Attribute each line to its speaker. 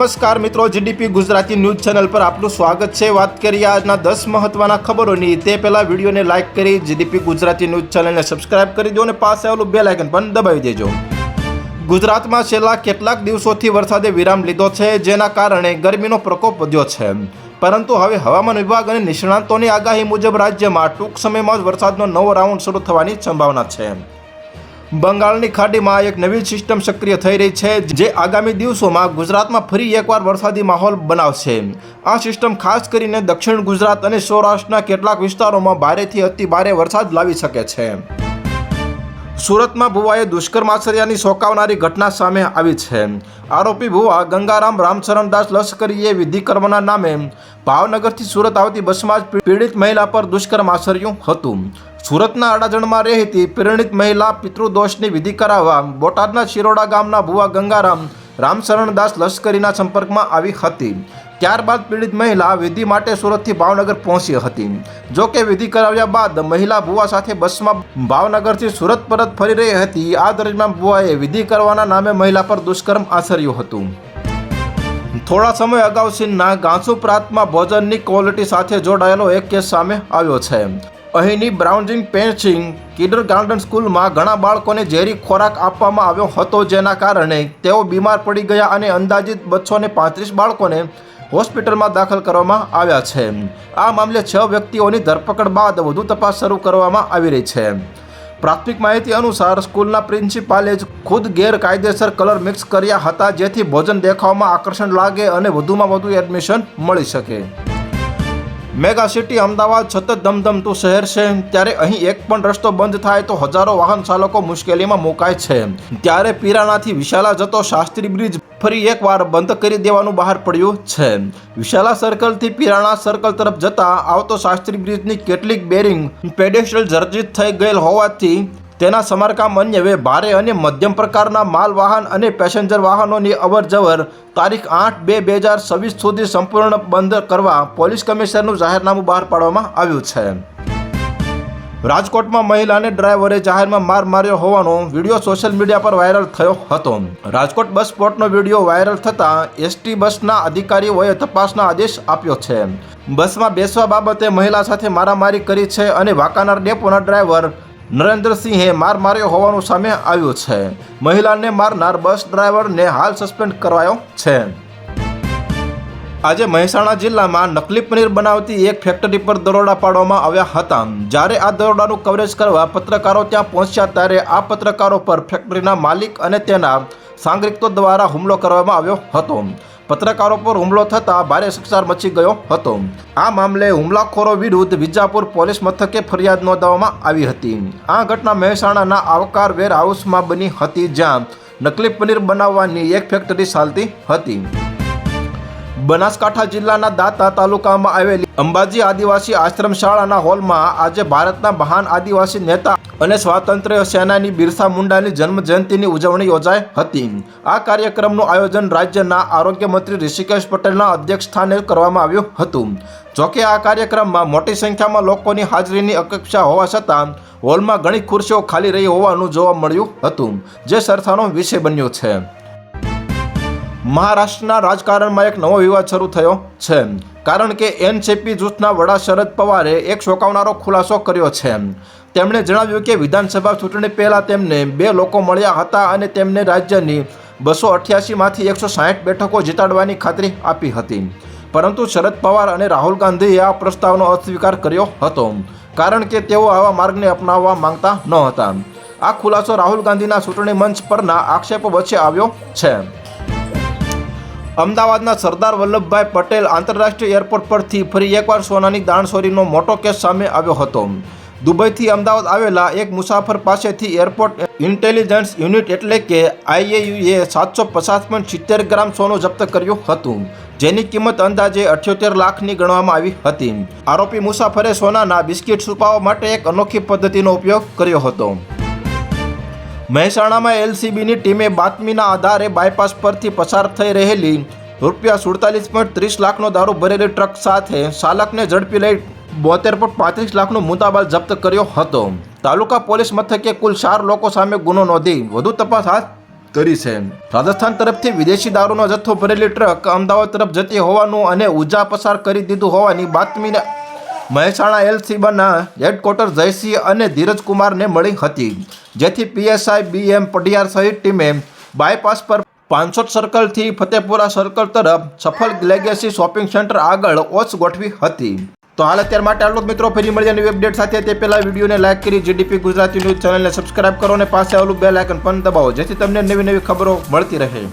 Speaker 1: નમસ્કાર મિત્રો GDP Gujarati news channel પર આપનું સ્વાગત છે વાત કરીએ આજના દસ મહત્વના ખબરોની તે પહેલાં વિડીયોને લાઇક કરી જીડીપી ગુજરાતી ન્યૂઝ ચેનલને સબસ્ક્રાઇબ કરી દો અને પાસે આવેલું બે લાઇકન પણ દબાવી દેજો ગુજરાતમાં છેલ્લા કેટલાક દિવસોથી વરસાદે વિરામ લીધો છે જેના કારણે ગરમીનો પ્રકોપ વધ્યો છે પરંતુ હવે હવામાન વિભાગ અને નિષ્ણાંતોની આગાહી મુજબ રાજ્યમાં ટૂંક સમયમાં જ વરસાદનો નવો રાઉન્ડ શરૂ થવાની સંભાવના છે બંગાળની ખાડીમાં એક નવી સિસ્ટમ સક્રિય થઈ રહી છે જે આગામી દિવસોમાં ગુજરાતમાં ફરી એકવાર વરસાદી માહોલ બનાવશે આ સિસ્ટમ ખાસ કરીને દક્ષિણ ગુજરાત અને સૌરાષ્ટ્રના કેટલાક વિસ્તારોમાં ભારેથી ભારે વરસાદ લાવી શકે છે સુરતમાં ભુવાએ દુષ્કર્મ આચર્યાની શોકાવનારી ઘટના સામે આવી છે આરોપી ભુવા ગંગારામ રામચરણદાસ લશ્કરીએ વિધિ કરવાના નામે ભાવનગરથી સુરત આવતી બસમાં જ પીડિત મહિલા પર દુષ્કર્મ આચર્યું હતું સુરતના અડાજણમાં રહેતી પ્રેરણિત મહિલા પિતૃદોષની વિધિ કરાવવા બોટાદના શિરોડા ગામના ભુવા ગંગારામ રામશરણદાસ લશ્કરીના સંપર્કમાં આવી હતી ત્યારબાદ પીડિત મહિલા વિધિ માટે સુરતથી ભાવનગર પહોંચી હતી જો કે વિધિ કરાવ્યા બાદ મહિલા ભુવા સાથે બસમાં ભાવનગરથી સુરત પરત ફરી રહી હતી આ દરમિયાન ભુવાએ વિધિ કરવાના નામે મહિલા પર દુષ્કર્મ આચર્યું હતું થોડા સમય અગાઉ સિંહના ગાંસુ પ્રાંતમાં ભોજનની ક્વોલિટી સાથે જોડાયેલો એક કેસ સામે આવ્યો છે અહીંની બ્રાઉન્જિંગ પેન્સિંગ કિડર ગાર્ડન સ્કૂલમાં ઘણા બાળકોને ઝેરી ખોરાક આપવામાં આવ્યો હતો જેના કારણે તેઓ બીમાર પડી ગયા અને અંદાજિત બસો પાંત્રીસ બાળકોને હોસ્પિટલમાં દાખલ કરવામાં આવ્યા છે આ મામલે છ વ્યક્તિઓની ધરપકડ બાદ વધુ તપાસ શરૂ કરવામાં આવી રહી છે પ્રાથમિક માહિતી અનુસાર સ્કૂલના પ્રિન્સિપાલે જ ખુદ ગેરકાયદેસર કલર મિક્સ કર્યા હતા જેથી ભોજન દેખાવમાં આકર્ષણ લાગે અને વધુમાં વધુ એડમિશન મળી શકે મેગા સિટી અમદાવાદ સતત ધમધમતું શહેર છે ત્યારે અહીં એક પણ રસ્તો બંધ થાય તો હજારો વાહન ચાલકો મુશ્કેલીમાં મુકાય છે ત્યારે પીરાણાથી વિશાલા જતો શાસ્ત્રી બ્રિજ ફરી એકવાર બંધ કરી દેવાનું બહાર પડ્યું છે વિશાલા સર્કલથી પીરાણા સર્કલ તરફ જતા આવતો શાસ્ત્રી બ્રિજની કેટલીક બેરિંગ પેડેસ્ટ્રલ જર્જિત થઈ ગયેલ હોવાથી તેના સમારકામ અન્યવે ભારે અને મધ્યમ પ્રકારના માલ વાહન અને પેસેન્જર વાહનોની અવરજવર તારીખ આઠ બે બે હજાર છવ્વીસ સુધી સંપૂર્ણ બંધ કરવા પોલીસ કમિશનરનું જાહેરનામું બહાર પાડવામાં આવ્યું છે રાજકોટમાં મહિલાને ડ્રાઈવરે જાહેરમાં માર માર્યો હોવાનો વિડીયો સોશિયલ મીડિયા પર વાયરલ થયો હતો રાજકોટ બસ સ્પોટનો વિડીયો વાયરલ થતાં એસટી બસના અધિકારીઓએ તપાસના આદેશ આપ્યો છે બસમાં બેસવા બાબતે મહિલા સાથે મારામારી કરી છે અને વાંકાનાર ડેપોના ડ્રાઈવર નરેન્દ્રસિંહે માર માર્યો હોવાનું સામે આવ્યું છે મહિલાને મારનાર બસ ડ્રાઈવરને હાલ સસ્પેન્ડ કરાયો છે આજે મહેસાણા જિલ્લામાં નકલી પનીર બનાવતી એક ફેક્ટરી પર દરોડા પાડવામાં આવ્યા હતા જ્યારે આ દરોડાનું કવરેજ કરવા પત્રકારો ત્યાં પહોંચ્યા ત્યારે આ પત્રકારો પર ફેક્ટરીના માલિક અને તેના સાંગરિકો દ્વારા હુમલો કરવામાં આવ્યો હતો પત્રકારો પર હુમલો થતાં ભારે શિક્ષાર મચી ગયો હતો આ મામલે હુમલાખોરો વિરુદ્ધ વિજાપુર પોલીસ મથકે ફરિયાદ નોંધાવવામાં આવી હતી આ ઘટના મહેસાણાના આવકાર વેરહાઉસમાં બની હતી જ્યાં નકલી પનીર બનાવવાની એક ફેક્ટરી ચાલતી હતી બનાસકાંઠા જિલ્લાના દાતા તાલુકામાં આવેલી અંબાજી આદિવાસી આશ્રમ શાળાના હોલમાં આજે ભારતના મહાન આદિવાસી નેતા અને સ્વાતંત્ર્ય સેનાની બિરસા મુંડાની જન્મ જન્મજયંતિની ઉજવણી યોજાઈ હતી આ કાર્યક્રમનું આયોજન રાજ્યના આરોગ્ય મંત્રી ઋષિકેશ પટેલના સ્થાને કરવામાં આવ્યું હતું જોકે આ કાર્યક્રમમાં મોટી સંખ્યામાં લોકોની હાજરીની અપેક્ષા હોવા છતાં હોલમાં ઘણી ખુરશીઓ ખાલી રહી હોવાનું જોવા મળ્યું હતું જે સરથાનો વિષય બન્યો છે મહારાષ્ટ્રના રાજકારણમાં એક નવો વિવાદ શરૂ થયો છે કારણ કે એનસીપી જૂથના વડા શરદ પવારે એક શોકાવનારો ખુલાસો કર્યો છે તેમણે જણાવ્યું કે વિધાનસભા ચૂંટણી પહેલાં તેમને બે લોકો મળ્યા હતા અને તેમને રાજ્યની બસો અઠ્યાસીમાંથી એકસો સાહીઠ બેઠકો જીતાડવાની ખાતરી આપી હતી પરંતુ શરદ પવાર અને રાહુલ ગાંધીએ આ પ્રસ્તાવનો અસ્વીકાર કર્યો હતો કારણ કે તેઓ આવા માર્ગને અપનાવવા માંગતા ન હતા આ ખુલાસો રાહુલ ગાંધીના ચૂંટણી મંચ પરના આક્ષેપો વચ્ચે આવ્યો છે અમદાવાદના સરદાર વલ્લભભાઈ પટેલ આંતરરાષ્ટ્રીય એરપોર્ટ પરથી ફરી એકવાર સોનાની દાણસોરીનો મોટો કેસ સામે આવ્યો હતો દુબઈથી અમદાવાદ આવેલા એક મુસાફર પાસેથી એરપોર્ટ ઇન્ટેલિજન્સ યુનિટ એટલે કે આઈએયુએ સાતસો પચાસ પોઈન્ટ સિત્તેર ગ્રામ સોનું જપ્ત કર્યું હતું જેની કિંમત અંદાજે અઠ્યોતેર લાખની ગણવામાં આવી હતી આરોપી મુસાફરે સોનાના બિસ્કિટ છુપાવવા માટે એક અનોખી પદ્ધતિનો ઉપયોગ કર્યો હતો મહેસાણામાં એલસીબીની ટીમે બાતમીના આધારે બાયપાસ પરથી પસાર થઈ રહેલી રૂપિયા સુડતાલીસ પોઈન્ટ ત્રીસ લાખનો દારૂ ભરેલી ટ્રક સાથે ચાલકને ઝડપી લઈ બોતેર પોઈન્ટ પાંત્રીસ લાખનો મુદ્દાબાલ જપ્ત કર્યો હતો તાલુકા પોલીસ મથકે કુલ ચાર લોકો સામે ગુનો નોંધી વધુ તપાસ હાથ કરી છે રાજસ્થાન તરફથી વિદેશી દારૂનો જથ્થો ભરેલી ટ્રક અમદાવાદ તરફ જતી હોવાનું અને ઉજા પસાર કરી દીધું હોવાની બાતમીને મહેસાણા એલસીબીના હેડક્વાર્ટર જયસિંહ અને ધીરજકુમારને મળી હતી જેથી પીએસઆઈ બીએમ એમ પઢિયાર સહિત ટીમે બાયપાસ પર પાંચસોટ સર્કલથી ફતેપુરા સર્કલ તરફ સફળ લેગેસી શોપિંગ સેન્ટર આગળ ઓછ ગોઠવી હતી તો હાલ અત્યાર માટે આટલું મિત્રો ફરી મળી નવી અપડેટ સાથે તે પહેલાં વિડીયોને લાઇક કરી જીડીપી ગુજરાતી ન્યૂઝ ચેનલને સબસ્ક્રાઇબ કરો અને પાસે આવેલું બે લાઇકન પણ દબાવો જેથી તમને નવી નવી ખબરો મળતી રહે